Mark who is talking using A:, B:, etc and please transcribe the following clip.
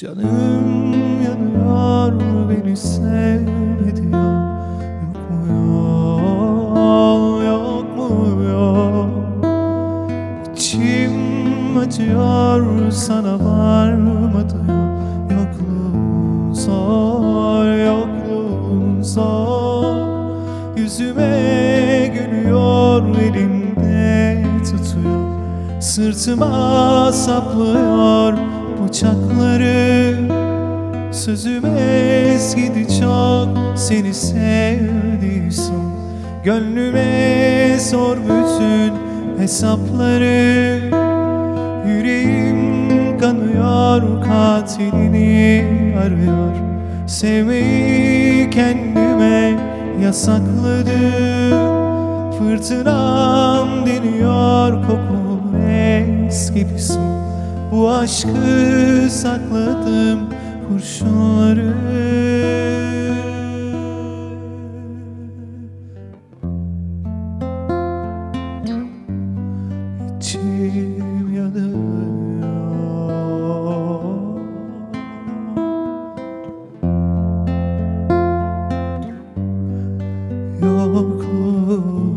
A: Canım yanıyor beni sevmedi ya Yok mu yol yok mu yol? İçim acıyor sana varmadı ya Yokluğun zor yokluğun zor Yüzüme gülüyor elimde tutuyor. Sırtıma saplıyor bıçakları Sözüm eskidi çok seni sevdiysem. Gönlüme sor bütün hesapları. Yüreğim kanıyor katilini arıyor Sevmeyi kendime yasakladım Fırtınam deniyor kokun eski su Bu aşkı sakladım kurşunları. İçim yanıyor. Yokluğun